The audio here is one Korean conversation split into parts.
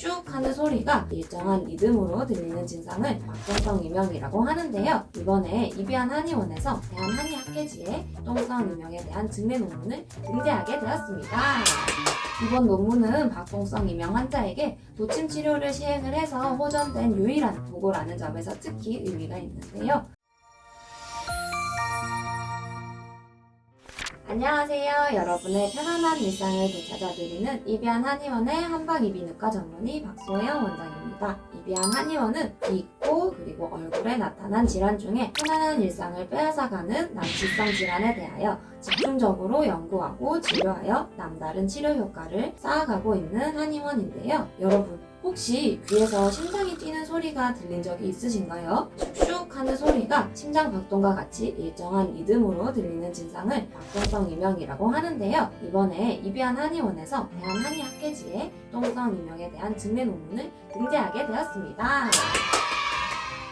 슉슉 하는 소리가 일정한 리듬으로 들리는 증상을 박동성 이명이라고 하는데요. 이번에 이비안 한의원에서 대한한의학회지에 박동성 이명에 대한 증례 논문을 등재하게 되었습니다. 이번 논문은 박동성 이명 환자에게 도침 치료를 시행을 해서 호전된 유일한 보고라는 점에서 특히 의미가 있는데요. 안녕하세요. 여러분의 편안한 일상을 되찾아드리는 이비안 한의원의 한방이비인후과 전문의 박소영 원장입니다. 이비안 한의원은 귀, 코, 그리고 얼굴에 나타난 질환 중에 편안한 일상을 빼앗아가는 난치성 질환에 대하여 집중적으로 연구하고 치료하여 남다른 치료 효과를 쌓아가고 있는 한의원인데요. 여러분, 혹시 귀에서 심장이 뛰는 소리가 들린 적이 있으신가요? 슉슉 하는 소리가 심장 박동과 같이 일정한 리듬으로 들리는 증상을 박동성 이명이라고 하는데요. 이번에 이비안 한의원에서 대한한의학회지에 박동성 이명에 대한 증례 논문을 등재하게 되었습니다.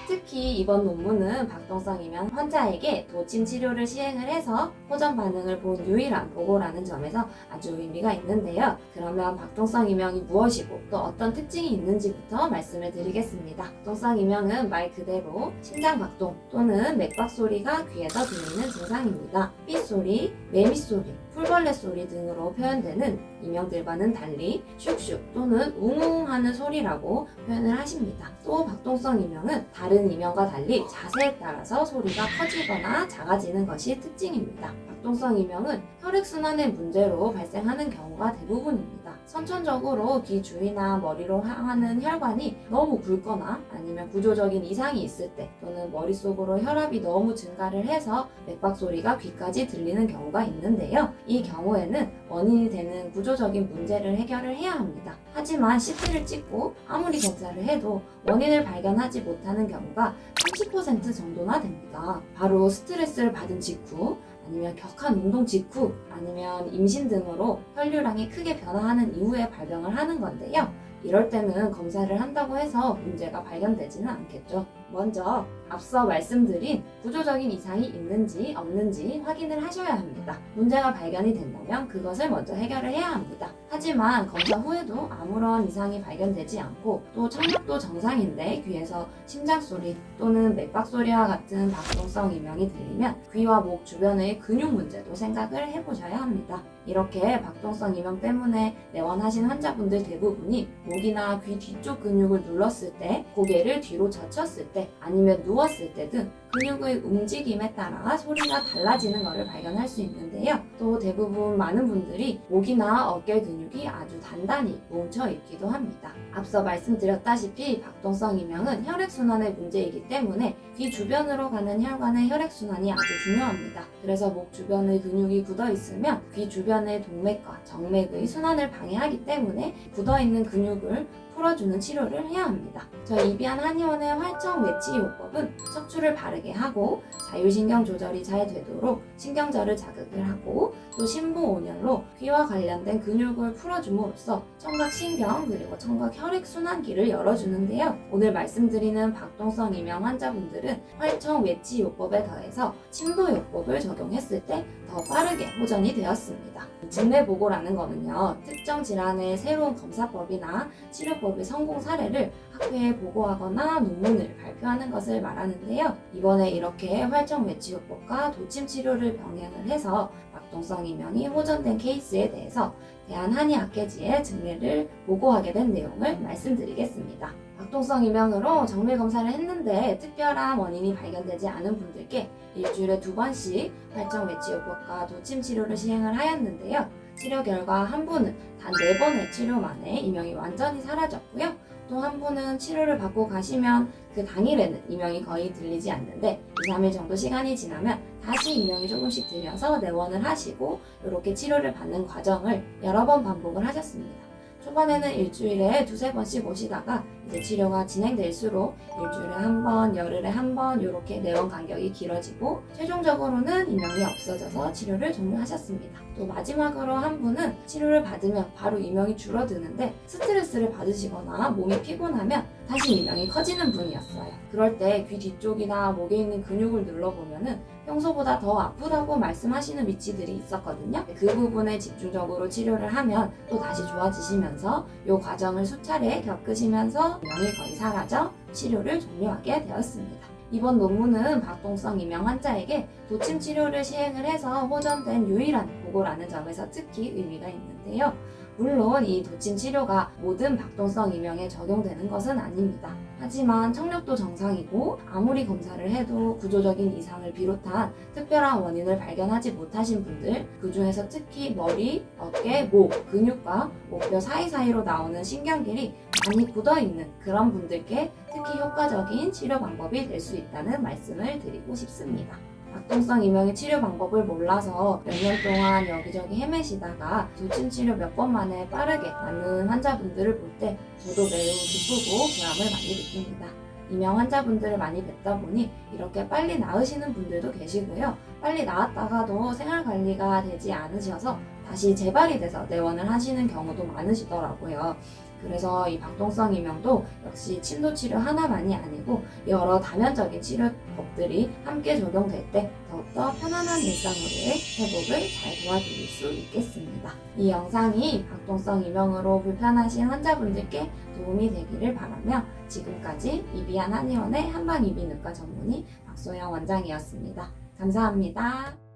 특히 이번 논문은 박동성 이명 환자에게 도침 치료를 시행을 해서 호전 반응을 본 유일한 보고라는 점에서 아주 의미가 있는데요. 그러면 박동성 이명이 무엇이고 또 어떤 특징이 있는지부터 말씀을 드리겠습니다. 박동성 이명은 말 그대로 심장 박동 또는 맥박 소리가 귀에서 들리는 증상입니다. 삐 소리, 매미 소리, 풀벌레 소리 등으로 표현되는 이명들과는 달리 슉슉 또는 웅웅하는 소리라고 표현을 하십니다. 또 박동성 이명은 다른 이명과 달리 자세에 따라서 소리가 커지거나 작아지는 것이 특징입니다. 박동성 이명은 혈액순환의 문제로 발생하는 경우가 대부분입니다. 선천적으로 귀 주위나 머리로 향하는 혈관이 너무 굵거나 아니면 구조적인 이상이 있을 때 또는 머릿속으로 혈압이 너무 증가를 해서 맥박 소리가 귀까지 들리는 경우가 있는데요. 이 경우에는 원인이 되는 구조적인 문제를 해결을 해야 합니다. 하지만 CT를 찍고 아무리 검사를 해도 원인을 발견하지 못하는 경우가 30% 정도나 됩니다. 바로 스트레스를 받은 직후 아니면 격한 운동 직후 아니면 임신 등으로 혈류량이 크게 변화하는 이후에 발병을 하는 건데요. 이럴 때는 검사를 한다고 해서 문제가 발견되지는 않겠죠. 먼저 앞서 말씀드린 구조적인 이상이 있는지 없는지 확인을 하셔야 합니다. 문제가 발견이 된다면 그것을 먼저 해결을 해야 합니다. 하지만 검사 후에도 아무런 이상이 발견되지 않고 또 청력도 정상인데 귀에서 심장 소리 또는 맥박 소리와 같은 박동성 이명이 들리면 귀와 목 주변의 근육 문제도 생각을 해보셔야 합니다. 이렇게 박동성 이명 때문에 내원하신 환자분들 대부분이 목이나 귀 뒤쪽 근육을 눌렀을 때 고개를 뒤로 젖혔을 때 아니면 누웠을 때 등 근육의 움직임에 따라 소리가 달라지는 것을 발견할 수 있는데요. 또 대부분 많은 분들이 목이나 어깨 근육이 아주 단단히 뭉쳐 있기도 합니다. 앞서 말씀드렸다시피 박동성 이명은 혈액순환의 문제이기 때문에 귀 주변으로 가는 혈관의 혈액순환이 아주 중요합니다. 그래서 목 주변의 근육이 굳어 있으면 귀 주변의 동맥과 정맥의 순환을 방해하기 때문에 굳어 있는 근육을 풀어주는 치료를 해야 합니다. 저희 이비안 한의원의 활청 외치 요법은 척추를 바르게 하고 자율신경 조절이 잘 되도록 신경절을 자극을 하고 또 심부 온열로 귀와 관련된 근육을 풀어줌으로써 청각신경 그리고 청각 혈액 순환기를 열어주는데요. 오늘 말씀드리는 박동성 이명 환자분들은 활청 외치 요법에 더해서 침도 요법을 적용했을 때더 빠르게 호전이 되었습니다. 증례보고라는 거는요, 특정 질환의 새로운 검사법이나 치료법의 성공 사례를 학회에 보고하거나 논문을 발표하는 것을 말하는데요. 이번에 이렇게 활정 외치요법과 도침 치료를 병행을 해서 박동성 이명이 호전된 케이스에 대해서 대한한의학회지에 증례를 보고하게 된 내용을 말씀드리겠습니다. 박동성 이명으로 정밀 검사를 했는데 특별한 원인이 발견되지 않은 분들께 일주일에 두 번씩 활정 외치 요법과 도침 치료를 시행을 하였는데요. 치료 결과 한 분은 단 네 번의 치료 만에 이명이 완전히 사라졌고요. 또 한 분은 치료를 받고 가시면 그 당일에는 이명이 거의 들리지 않는데 2, 3일 정도 시간이 지나면 다시 이명이 조금씩 들려서 내원을 하시고 이렇게 치료를 받는 과정을 여러 번 반복을 하셨습니다. 초반에는 일주일에 두세 번씩 오시다가 이제 치료가 진행될수록 일주일에 한 번, 열흘에 한 번 이렇게 내원 간격이 길어지고 최종적으로는 이명이 없어져서 치료를 종료하셨습니다. 또 마지막으로 한 분은 치료를 받으면 바로 이명이 줄어드는데 스트레스를 받으시거나 몸이 피곤하면 다시 이명이 커지는 분이었어요. 그럴 때 귀 뒤쪽이나 목에 있는 근육을 눌러보면은 평소보다 더 아프다고 말씀하시는 위치들이 있었거든요. 그 부분에 집중적으로 치료를 하면 또 다시 좋아지시면서 이 과정을 수차례 겪으시면서 이명이 거의 사라져 치료를 종료하게 되었습니다. 이번 논문은 박동성 이명 환자에게 도침 치료를 시행을 해서 호전된 유일한 보고라는 점에서 특히 의미가 있는데요. 물론 이 도침 치료가 모든 박동성 이명에 적용되는 것은 아닙니다. 하지만 청력도 정상이고 아무리 검사를 해도 구조적인 이상을 비롯한 특별한 원인을 발견하지 못하신 분들, 그 중에서 특히 머리, 어깨, 목, 근육과 목뼈 사이사이로 나오는 신경길이 많이 굳어 있는 그런 분들께 특히 효과적인 치료 방법이 될 수 있다는 말씀을 드리고 싶습니다. 박동성 이명의 치료 방법을 몰라서 몇 년 동안 여기저기 헤매시다가 도침 치료 몇 번 만에 빠르게 낫는 환자분들을 볼 때 저도 매우 기쁘고 보람을 많이 느낍니다. 이명 환자분들을 많이 뵙다 보니 이렇게 빨리 나으시는 분들도 계시고요. 빨리 나았다가도 생활 관리가 되지 않으셔서 다시 재발이 돼서 내원을 하시는 경우도 많으시더라고요. 그래서 이 박동성 이명도 역시 침도 치료 하나만이 아니고 여러 다면적인 치료법들이 함께 적용될 때 더욱더 편안한 일상으로의 회복을 잘 도와드릴 수 있겠습니다. 이 영상이 박동성 이명으로 불편하신 환자분들께 도움이 되기를 바라며 지금까지 이비한 한의원의 한방이비인후과 전문의 박소영 원장이었습니다. 감사합니다.